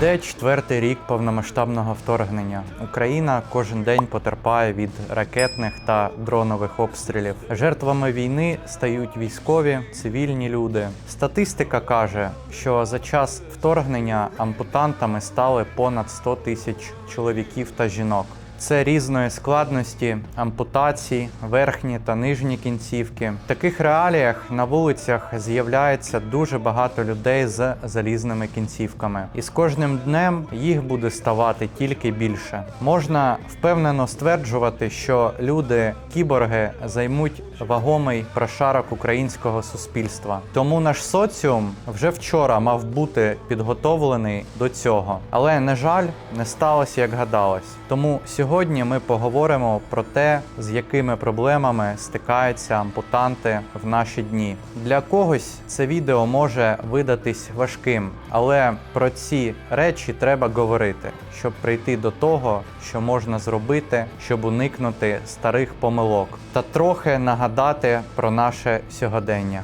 Іде четвертий рік повномасштабного вторгнення. Україна кожен день потерпає від ракетних та дронових обстрілів. Жертвами війни стають військові, цивільні люди. Статистика каже, що за час вторгнення ампутантами стали понад 100 тисяч чоловіків та жінок. Це різної складності, ампутації, верхні та нижні кінцівки. В таких реаліях на вулицях з'являється дуже багато людей з залізними кінцівками, і з кожним днем їх буде ставати тільки більше. Можна впевнено стверджувати, що люди кіборги займуть вагомий прошарок українського суспільства. Тому наш соціум вже вчора мав бути підготовлений до цього, але на жаль, не сталося як гадалось. Тому сьогодні ми поговоримо про те, з якими проблемами стикаються ампутанти в наші дні. Для когось це відео може видатись важким, але про ці речі треба говорити, щоб прийти до того, що можна зробити, щоб уникнути старих помилок, та трохи нагадати про наше сьогодення.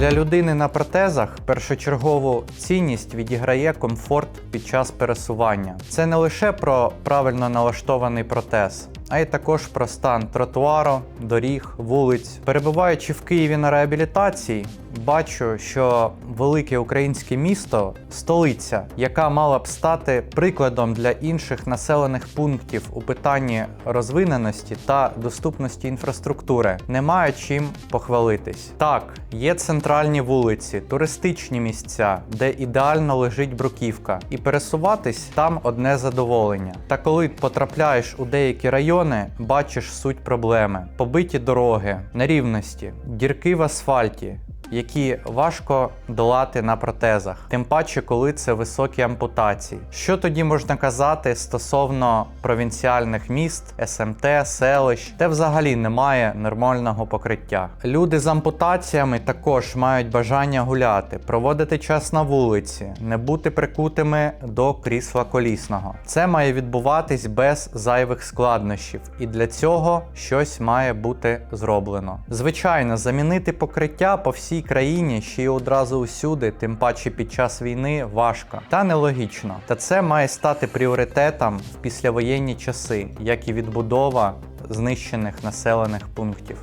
Для людини на протезах першочергову цінність відіграє комфорт під час пересування. Це не лише про правильно налаштований протез, а й також про стан тротуару, доріг, вулиць. Перебуваючи в Києві на реабілітації, бачу, що велике українське місто, столиця, яка мала б стати прикладом для інших населених пунктів у питанні розвиненості та доступності інфраструктури, не має чим похвалитись. Так, є центральні вулиці, туристичні місця, де ідеально лежить бруківка, і пересуватись там одне задоволення. Та коли потрапляєш у деякі райони, бачиш суть проблеми: побиті дороги, нерівності, дірки в асфальті. Які важко долати на протезах, тим паче, коли це високі ампутації. Що тоді можна казати стосовно провінціальних міст, СМТ, селищ, де взагалі немає нормального покриття? Люди з ампутаціями також мають бажання гуляти, проводити час на вулиці, не бути прикутими до крісла колісного. Це має відбуватись без зайвих складнощів, і для цього щось має бути зроблено. Звичайно, замінити покриття по всій країні ще й одразу усюди, тим паче під час війни, важко та нелогічно. Та це має стати пріоритетом в післявоєнні часи, як і відбудова знищених населених пунктів.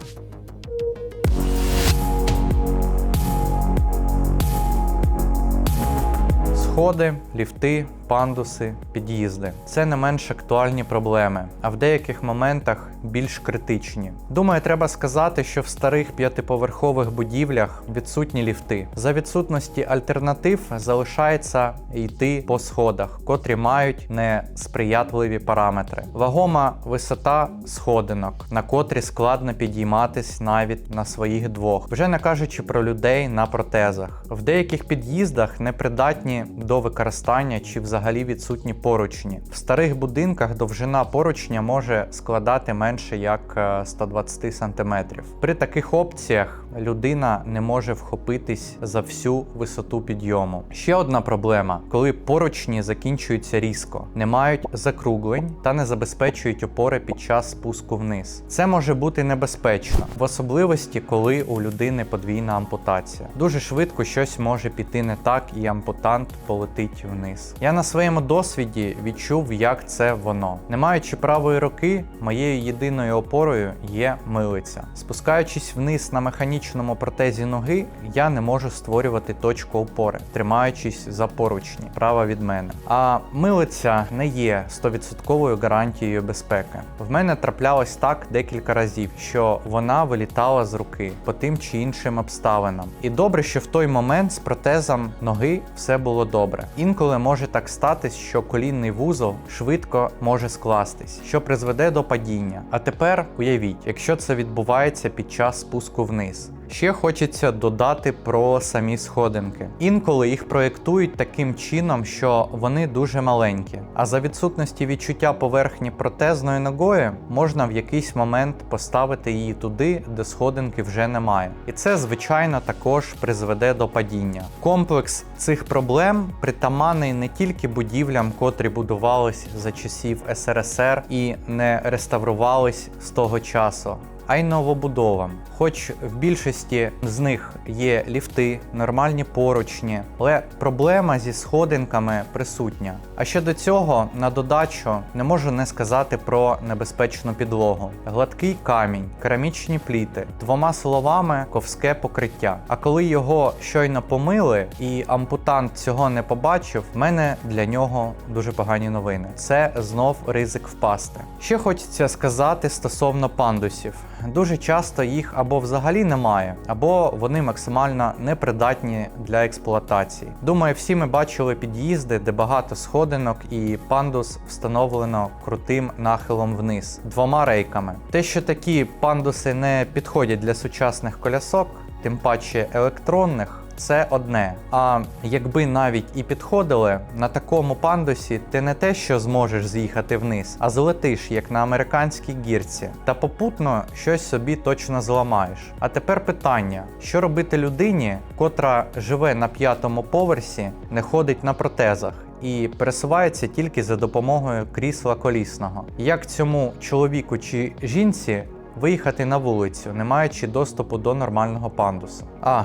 Сходи, ліфти, пандуси, під'їзди це не менш актуальні проблеми, а в деяких моментах більш критичні. Думаю, треба сказати, що в старих п'ятиповерхових будівлях відсутні ліфти. За відсутності альтернатив залишається йти по сходах, котрі мають несприятливі параметри. Вагома висота сходинок, на котрі складно підійматись навіть на своїх двох, вже не кажучи про людей на протезах. В деяких під'їздах непридатні до використання чи взагалі відсутні поручні. В старих будинках довжина поручня може складати менше як е, 120 см. При таких опціях людина не може вхопитись за всю висоту підйому. Ще одна проблема, коли поручні закінчуються різко, не мають закруглень та не забезпечують опори під час спуску вниз. Це може бути небезпечно, в особливості, коли у людини подвійна ампутація. Дуже швидко щось може піти не так, і ампутант полетить вниз. Я своєму досвіді відчув, як це воно. Не маючи правої руки, моєю єдиною опорою є милиця. Спускаючись вниз на механічному протезі ноги, я не можу створювати точку опори, тримаючись за поручні права від мене. А милиця не є 100% гарантією безпеки. В мене траплялось так декілька разів, що вона вилітала з руки по тим чи іншим обставинам. І добре, що в той момент з протезом ноги все було добре. Інколи може так статись, що колінний вузол швидко може скластись, що призведе до падіння. А тепер уявіть, якщо це відбувається під час спуску вниз. Ще хочеться додати про самі сходинки. Інколи їх проєктують таким чином, що вони дуже маленькі. А за відсутності відчуття поверхні протезною ногою можна в якийсь момент поставити її туди, де сходинки вже немає. І це, звичайно, також призведе до падіння. Комплекс цих проблем притаманний не тільки будівлям, котрі будувались за часів СРСР і не реставрувались з того часу а й новобудовам. Хоч в більшості з них є ліфти, нормальні поручні, але проблема зі сходинками присутня. А ще до цього, на додачу, не можу не сказати про небезпечну підлогу: гладкий камінь, керамічні пліти, двома словами ковське покриття. А коли його щойно помили і ампутант цього не побачив, в мене для нього дуже погані новини. Це знов ризик впасти. Ще хочеться сказати стосовно пандусів. Дуже часто їх або взагалі немає, або вони максимально непридатні для експлуатації. Думаю, всі ми бачили під'їзди, де багато сходинок, і пандус встановлено крутим нахилом вниз двома рейками. Те, що такі пандуси не підходять для сучасних колясок, тим паче електронних. Це одне. А якби навіть і підходили на такому пандусі, ти не те, що зможеш з'їхати вниз, а злетиш як на американській гірці, та попутно щось собі точно зламаєш. А тепер питання: що робити людині, котра живе на п'ятому поверсі, не ходить на протезах? І пересувається тільки за допомогою крісла колісного. Як цьому чоловіку чи жінці виїхати на вулицю, не маючи доступу до нормального пандусу? А,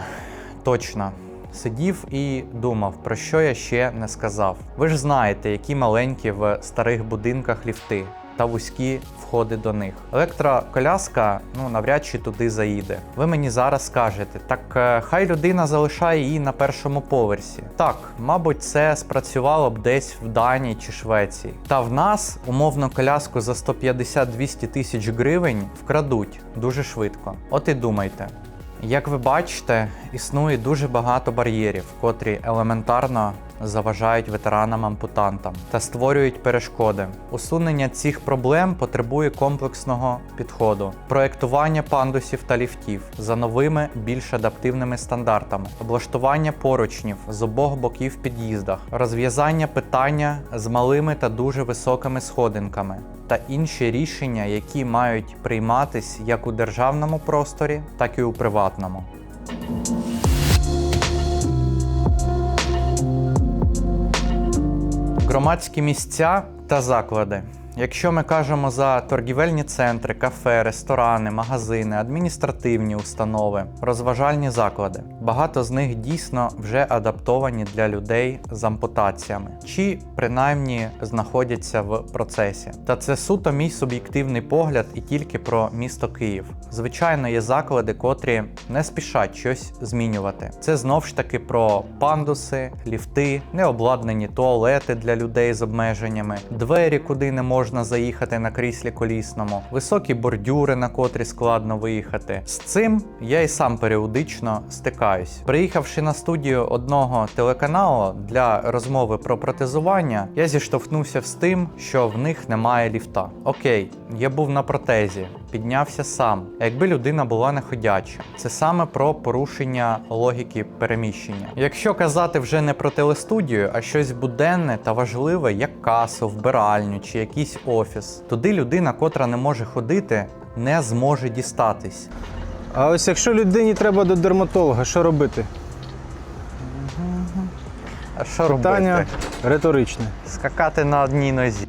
Точно. Сидів і думав, про що я ще не сказав. Ви ж знаєте, які маленькі в старих будинках ліфти та вузькі входи до них. Електроколяска ну навряд чи туди заїде. Ви мені зараз скажете, так е, хай людина залишає її на першому поверсі. Так, мабуть, це спрацювало б десь в Данії чи Швеції. Та в нас умовно коляску за 150-200 тисяч гривень вкрадуть дуже швидко. От і думайте. Як ви бачите, існує дуже багато бар'єрів, котрі елементарно заважають ветеранам-ампутантам та створюють перешкоди. Усунення цих проблем потребує комплексного підходу, проектування пандусів та ліфтів за новими, більш адаптивними стандартами, облаштування поручнів з обох боків під'їздах, розв'язання питання з малими та дуже високими сходинками та інші рішення, які мають прийматись як у державному просторі, так і у приватному. Громадські місця та заклади. Якщо ми кажемо за торгівельні центри, кафе, ресторани, магазини, адміністративні установи, розважальні заклади, багато з них дійсно вже адаптовані для людей з ампутаціями, чи принаймні знаходяться в процесі. Та це суто мій суб'єктивний погляд і тільки про місто Київ. Звичайно, є заклади, котрі не спішать щось змінювати. Це знов ж таки про пандуси, ліфти, необладнані туалети для людей з обмеженнями, двері, куди не можна заїхати на кріслі колісному, високі бордюри, на котрі складно виїхати. З цим я і сам періодично стикаюсь. Приїхавши на студію одного телеканалу для розмови про протезування, я зіштовхнувся з тим, що в них немає ліфта. Окей, я був на протезі. Піднявся сам. А якби людина була неходяча, це саме про порушення логіки переміщення. Якщо казати вже не про телестудію, а щось буденне та важливе, як касу, вбиральню чи якийсь офіс, туди людина, котра не може ходити, не зможе дістатись. А ось якщо людині треба до дерматолога, що робити? А що Питання робити? риторичне. Скакати на одній нозі.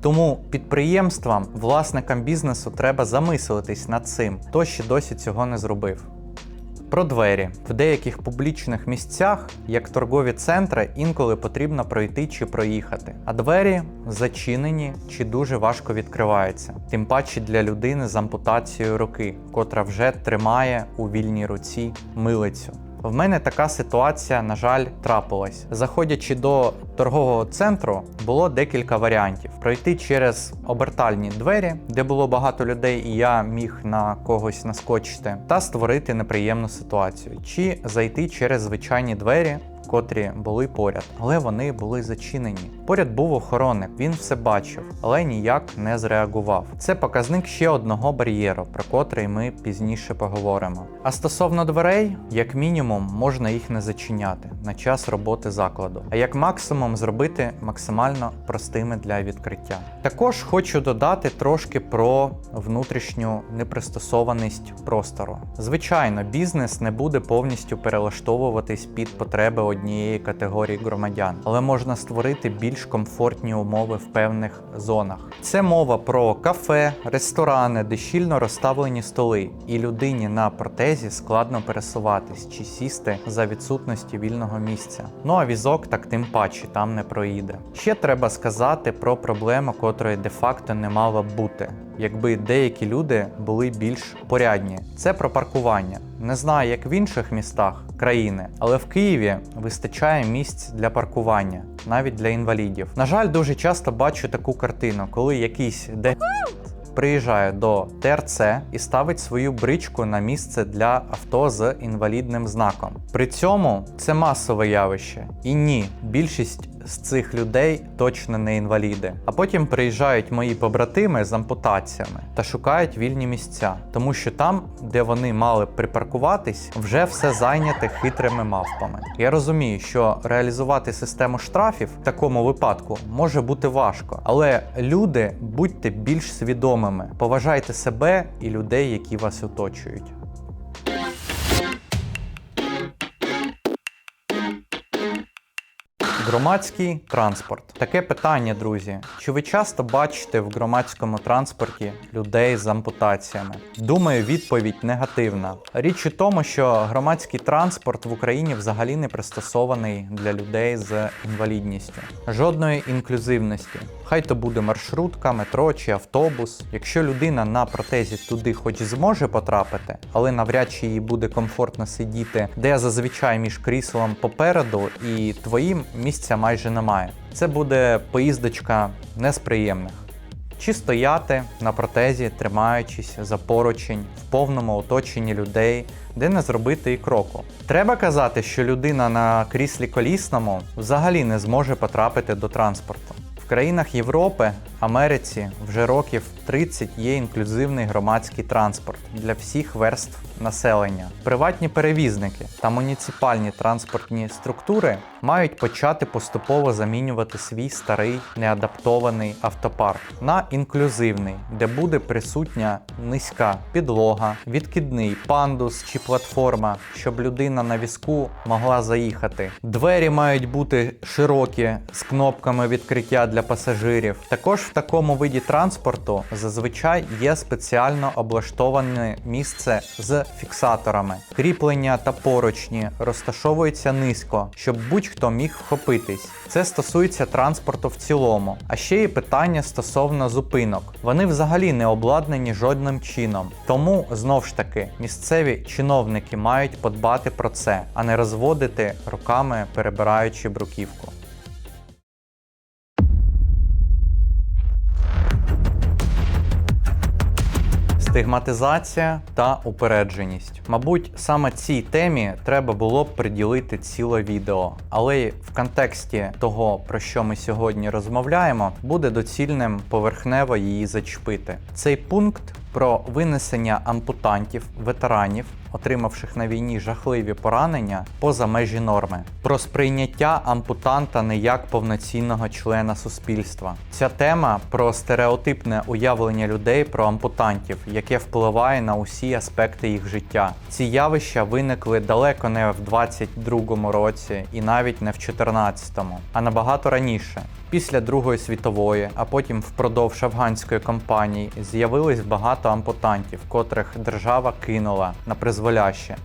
Тому підприємствам, власникам бізнесу треба замислитись над цим, хто ще досі цього не зробив. Про двері в деяких публічних місцях, як торгові центри, інколи потрібно пройти чи проїхати. А двері зачинені чи дуже важко відкриваються, тим паче для людини з ампутацією руки, котра вже тримає у вільній руці милицю. В мене така ситуація, на жаль, трапилась. Заходячи до торгового центру, було декілька варіантів: пройти через обертальні двері, де було багато людей, і я міг на когось наскочити, та створити неприємну ситуацію, чи зайти через звичайні двері. Котрі були поряд, але вони були зачинені. Поряд був охоронник, він все бачив, але ніяк не зреагував. Це показник ще одного бар'єру, про котрий ми пізніше поговоримо. А стосовно дверей, як мінімум, можна їх не зачиняти на час роботи закладу, а як максимум зробити максимально простими для відкриття. Також хочу додати трошки про внутрішню непристосованість простору. Звичайно, бізнес не буде повністю перелаштовуватись під потреби однієї категорії громадян, але можна створити більш комфортні умови в певних зонах. Це мова про кафе, ресторани, де щільно розставлені столи, і людині на протезі складно пересуватись чи сісти за відсутності вільного місця. Ну а візок так тим паче там не проїде. Ще треба сказати про проблему, котрої де-факто не мало б бути. Якби деякі люди були більш порядні, це про паркування. Не знаю, як в інших містах країни, але в Києві вистачає місць для паркування, навіть для інвалідів. На жаль, дуже часто бачу таку картину, коли якийсь де приїжджає до ТРЦ і ставить свою бричку на місце для авто з інвалідним знаком. При цьому це масове явище. І ні, більшість з цих людей точно не інваліди. А потім приїжджають мої побратими з ампутаціями та шукають вільні місця, тому що там, де вони мали б припаркуватись, вже все зайняте хитрими мавпами. Я розумію, що реалізувати систему штрафів в такому випадку може бути важко, але люди будьте більш свідомими, поважайте себе і людей, які вас оточують. Громадський транспорт. Таке питання, друзі. Чи ви часто бачите в громадському транспорті людей з ампутаціями? Думаю, відповідь негативна. Річ у тому, що громадський транспорт в Україні взагалі не пристосований для людей з інвалідністю. Жодної інклюзивності. Хай то буде маршрутка, метро чи автобус. Якщо людина на протезі туди хоч зможе потрапити, але навряд чи їй буде комфортно сидіти, де зазвичай між кріслом попереду і твоїм місця майже немає. Це буде поїздочка не з приємних. Чи стояти на протезі, тримаючись за поручень в повному оточенні людей, де не зробити і кроку. Треба казати, що людина на кріслі колісному взагалі не зможе потрапити до транспорту. В країнах Європи, Америці вже років 30 є інклюзивний громадський транспорт для всіх верств населення. Приватні перевізники та муніципальні транспортні структури мають почати поступово замінювати свій старий неадаптований автопарк на інклюзивний, де буде присутня низька підлога, відкидний пандус чи платформа, щоб людина на візку могла заїхати. Двері мають бути широкі з кнопками відкриття для пасажирів. Також в такому виді транспорту зазвичай є спеціально облаштоване місце з фіксаторами. Кріплення та поручні розташовуються низько, щоб будь-хто міг вхопитись. Це стосується транспорту в цілому. А ще є питання стосовно зупинок. Вони взагалі не обладнані жодним чином. Тому знов ж таки місцеві чиновники мають подбати про це, а не розводити руками перебираючи бруківку. Стигматизація та упередженість. Мабуть, саме цій темі треба було б приділити ціле відео, але в контексті того, про що ми сьогодні розмовляємо, буде доцільним поверхнево її зачепити. Цей пункт про винесення ампутантів, ветеранів, отримавших на війні жахливі поранення поза межі норми, про сприйняття ампутанта не як повноцінного члена суспільства. Ця тема про стереотипне уявлення людей про ампутантів, яке впливає на усі аспекти їх життя. Ці явища виникли далеко не в 22-му році і навіть не в 14-му, а набагато раніше. Після Другої світової, а потім впродовж афганської кампанії з'явилось багато ампутантів, котрих держава кинула на призволяще.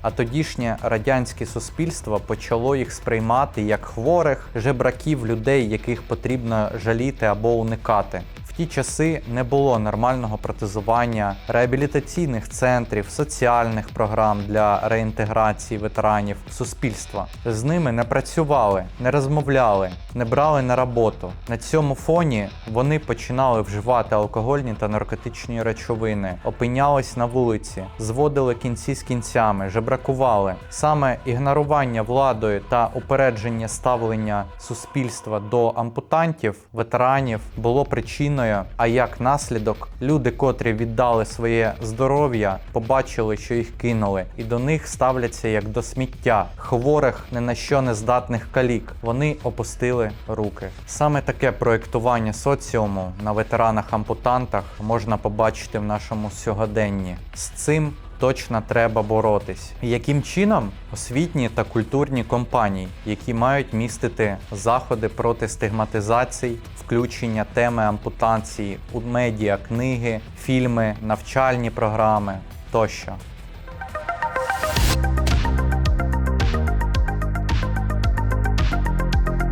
А тодішнє радянське суспільство почало їх сприймати як хворих жебраків людей, яких потрібно жаліти або уникати. Ті часи не було нормального протезування, реабілітаційних центрів, соціальних програм для реінтеграції ветеранів в суспільство. З ними не працювали, не розмовляли, не брали на роботу. На цьому фоні вони починали вживати алкогольні та наркотичні речовини, опинялись на вулиці, зводили кінці з кінцями, жебракували. Саме ігнорування владою та упередження ставлення суспільства до ампутантів, ветеранів було причиною, а як наслідок, люди, котрі віддали своє здоров'я, побачили, що їх кинули, і до них ставляться як до сміття, хворих не на що не здатних калік. Вони опустили руки. Саме таке проєктування соціуму на ветеранах-ампутантах можна побачити в нашому сьогоденні. З цим точно треба боротись. Яким чином освітні та культурні компанії, які мають містити заходи проти стигматизації, включення теми ампутації у медіа, книги, фільми, навчальні програми тощо.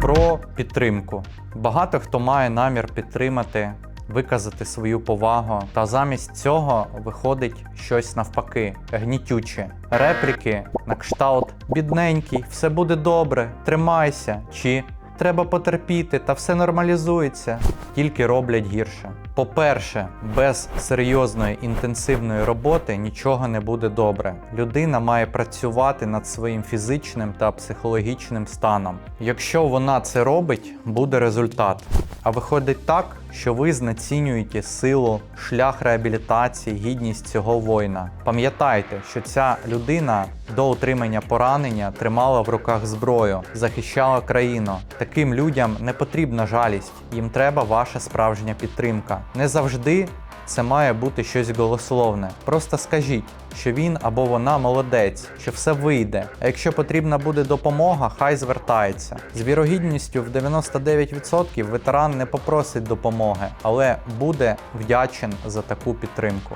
Про підтримку. Багато хто має намір підтримати, виказати свою повагу, та замість цього виходить щось навпаки, гнітюче. Репліки на кшталт бідненький, все буде добре, тримайся, чи треба потерпіти та все нормалізується, тільки роблять гірше. По-перше, без серйозної інтенсивної роботи нічого не буде добре. Людина має працювати над своїм фізичним та психологічним станом. Якщо вона це робить, буде результат. А виходить так, що ви знецінюєте силу, шлях реабілітації, гідність цього воїна. Пам'ятайте, що ця людина до отримання поранення тримала в руках зброю, захищала країну. Таким людям не потрібна жалість, їм треба ваша справжня підтримка. Не завжди це має бути щось голословне. Просто скажіть, що він або вона молодець, що все вийде. А якщо потрібна буде допомога, хай звертається. З вірогідністю в 99% ветеран не попросить допомоги, але буде вдячен за таку підтримку.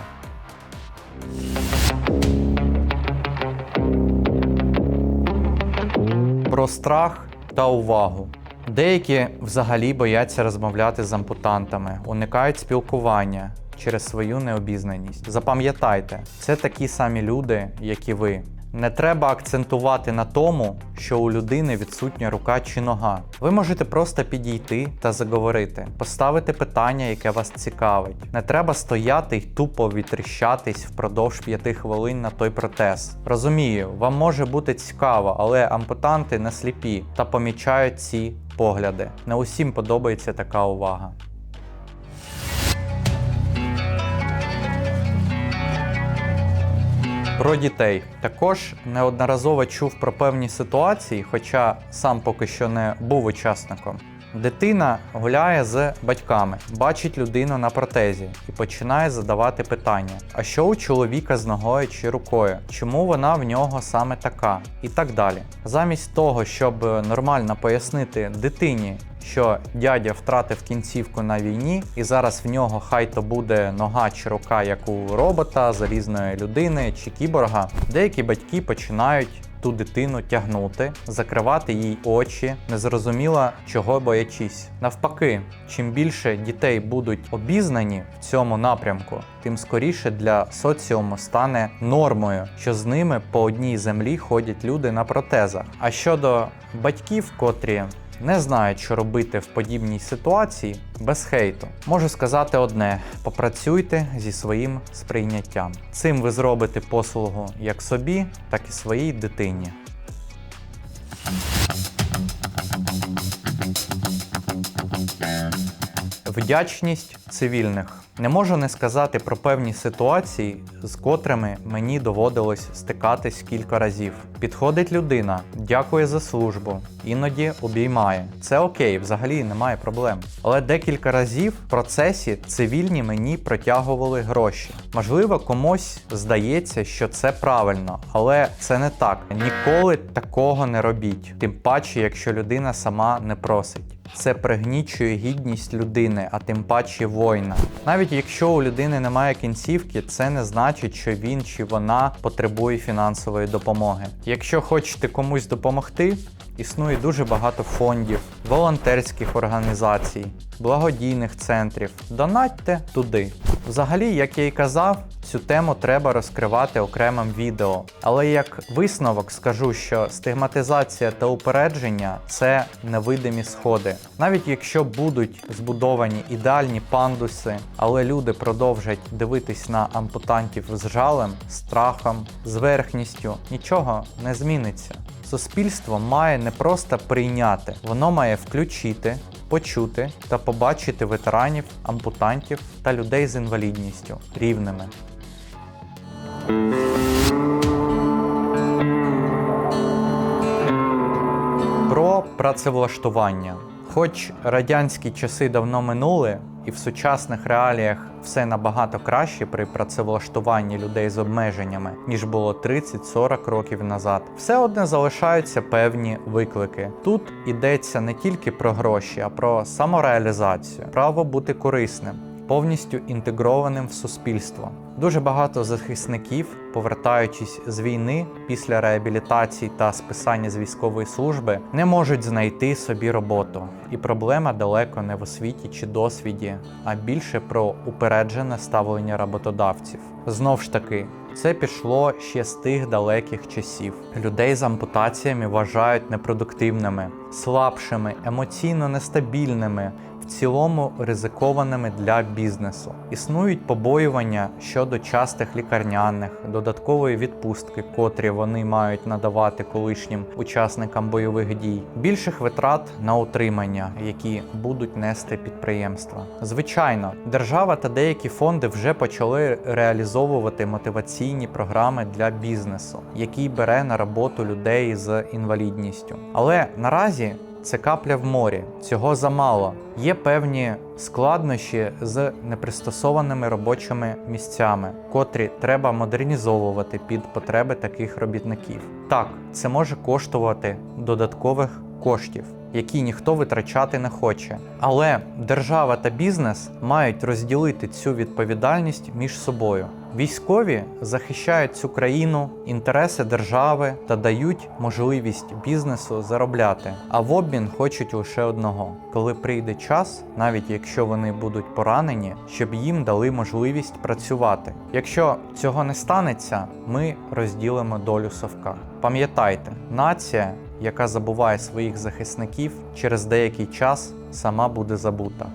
Про страх та увагу. Деякі взагалі бояться розмовляти з ампутантами, уникають спілкування через свою необізнаність. Запам'ятайте, це такі самі люди, як і ви. Не треба акцентувати на тому, що у людини відсутня рука чи нога. Ви можете просто підійти та заговорити, поставити питання, яке вас цікавить. Не треба стояти й тупо відтріщатись впродовж п'яти хвилин на той протез. Розумію, вам може бути цікаво, але ампутанти не сліпі та помічають ці погляди. Не усім подобається така увага. Про дітей також неодноразово чув про певні ситуації, хоча сам поки що не був учасником. Дитина гуляє з батьками, бачить людину на протезі і починає задавати питання: а що у чоловіка з ногою чи рукою? Чому вона в нього саме така? І так далі. Замість того, щоб нормально пояснити дитині, що дядя втратив кінцівку на війні, і зараз в нього хай то буде нога чи рука, як у робота, залізної людини чи кіборга, деякі батьки починають. Ту дитину тягнути, закривати їй очі, незрозуміло чого боячись. Навпаки, чим більше дітей будуть обізнані в цьому напрямку, тим скоріше для соціуму стане нормою, що з ними по одній землі ходять люди на протезах. А щодо батьків, котрі не знають, що робити в подібній ситуації без хейту. Можу сказати одне: попрацюйте зі своїм сприйняттям. Цим ви зробите послугу як собі, так і своїй дитині. Вдячність цивільних. Не можу не сказати про певні ситуації, з котрими мені доводилось стикатись кілька разів. Підходить людина, дякує за службу, іноді обіймає. Це окей, взагалі немає проблем. Але декілька разів в процесі цивільні мені протягували гроші. Можливо, комусь здається, що це правильно, але це не так. Ніколи такого не робіть. Тим паче, якщо людина сама не просить. Це пригнічує гідність людини, а тим паче воїна. Навіть якщо у людини немає кінцівки, це не значить, що він чи вона потребує фінансової допомоги. Якщо хочете комусь допомогти, існує дуже багато фондів, волонтерських організацій, благодійних центрів. Донатьте туди. Взагалі, як я і казав, цю тему треба розкривати окремим відео. Але як висновок скажу, що стигматизація та упередження це невидимі сходи. Навіть якщо будуть збудовані ідеальні пандуси, але люди продовжать дивитись на ампутантів з жалем, страхом, зверхністю, нічого не зміниться. Суспільство має не просто прийняти, воно має включити, почути та побачити ветеранів, ампутантів та людей з інвалідністю рівними. Про працевлаштування. Хоч радянські часи давно минули, і в сучасних реаліях все набагато краще при працевлаштуванні людей з обмеженнями, ніж було 30-40 років назад. Все одне залишаються певні виклики. Тут йдеться не тільки про гроші, а про самореалізацію, право бути корисним повністю інтегрованим в суспільство. Дуже багато захисників, повертаючись з війни після реабілітації та списання з військової служби, не можуть знайти собі роботу. І проблема далеко не в освіті чи досвіді, а більше про упереджене ставлення роботодавців. Знов ж таки. Це пішло ще з тих далеких часів. Людей з ампутаціями вважають непродуктивними, слабшими, емоційно нестабільними, цілому ризикованими для бізнесу. Існують побоювання щодо частих лікарняних, додаткової відпустки, котрі вони мають надавати колишнім учасникам бойових дій, більших витрат на утримання, які будуть нести підприємства. Звичайно, держава та деякі фонди вже почали реалізовувати мотиваційні програми для бізнесу, який бере на роботу людей з інвалідністю. Але наразі це капля в морі, цього замало. Є певні складнощі з непристосованими робочими місцями, котрі треба модернізовувати під потреби таких робітників. Так, це може коштувати додаткових коштів, які ніхто витрачати не хоче. Але держава та бізнес мають розділити цю відповідальність між собою. Військові захищають цю країну, інтереси держави та дають можливість бізнесу заробляти. А в обмін хочуть лише одного: коли прийде час, навіть якщо вони будуть поранені, щоб їм дали можливість працювати. Якщо цього не станеться, ми розділимо долю совка. Пам'ятайте, нація, яка забуває своїх захисників, через деякий час сама буде забута.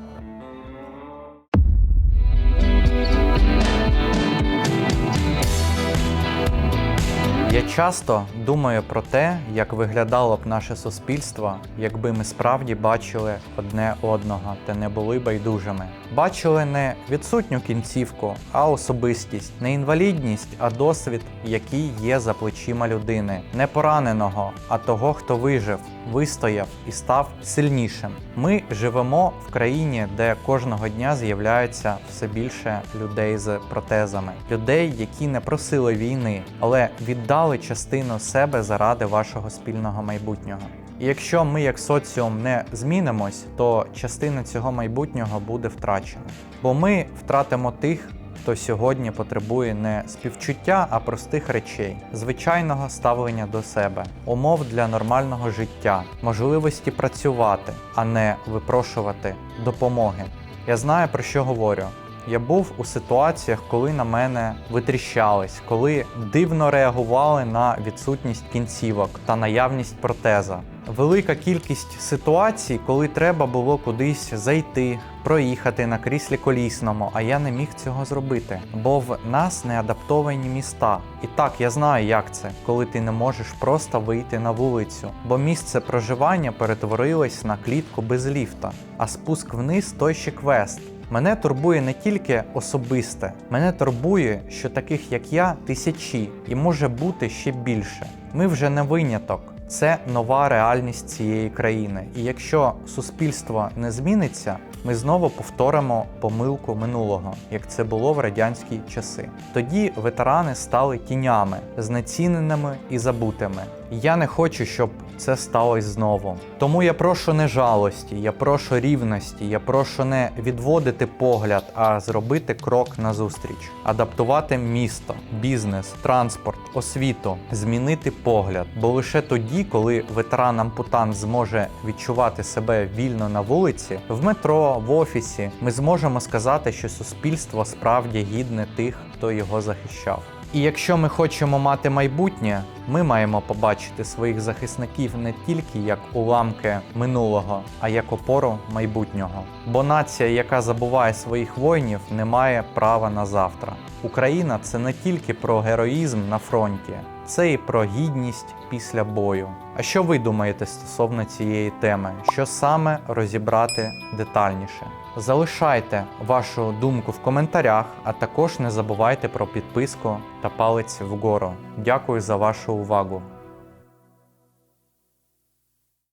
Я часто думаю про те, як виглядало б наше суспільство, якби ми справді бачили одне одного та не були байдужими. Бачили не відсутню кінцівку, а особистість, не інвалідність, а досвід, який є за плечима людини, не пораненого, а того, хто вижив, вистояв і став сильнішим. Ми живемо в країні, де кожного дня з'являється все більше людей з протезами, людей, які не просили війни, але віддали частину себе заради вашого спільного майбутнього. І якщо ми як соціум не змінимось, то частина цього майбутнього буде втрачена. Бо ми втратимо тих, хто сьогодні потребує не співчуття, а простих речей, звичайного ставлення до себе, умов для нормального життя, можливості працювати, а не випрошувати допомоги. Я знаю про що говорю. Я був у ситуаціях, коли на мене витріщались, коли дивно реагували на відсутність кінцівок та наявність протеза. Велика кількість ситуацій, коли треба було кудись зайти, проїхати на кріслі колісному, а я не міг цього зробити, бо в нас не адаптовані міста. І так я знаю, як це, коли ти не можеш просто вийти на вулицю, бо місце проживання перетворилось на клітку без ліфта, а спуск вниз той ще квест. Мене турбує не тільки особисте, мене турбує, що таких як я тисячі і може бути ще більше. Ми вже не виняток. Це нова реальність цієї країни. І якщо суспільство не зміниться, ми знову повторимо помилку минулого, як це було в радянські часи. Тоді ветерани стали тінями, знеціненими і забутими. Я не хочу, щоб це сталося знову. Тому я прошу не жалості, я прошу рівності, я прошу не відводити погляд, а зробити крок назустріч, адаптувати місто, бізнес, транспорт, освіту, змінити погляд. Бо лише тоді, коли ветеран-ампутант зможе відчувати себе вільно на вулиці, в метро, в офісі, ми зможемо сказати, що суспільство справді гідне тих, хто його захищав. І якщо ми хочемо мати майбутнє, ми маємо побачити своїх захисників не тільки як уламки минулого, а як опору майбутнього. Бо нація, яка забуває своїх воїнів, не має права на завтра. Україна це не тільки про героїзм на фронті, це і про гідність після бою. А що ви думаєте стосовно цієї теми? Що саме розібрати детальніше? Залишайте вашу думку в коментарях, а також не забувайте про підписку та палець вгору. Дякую за вашу увагу.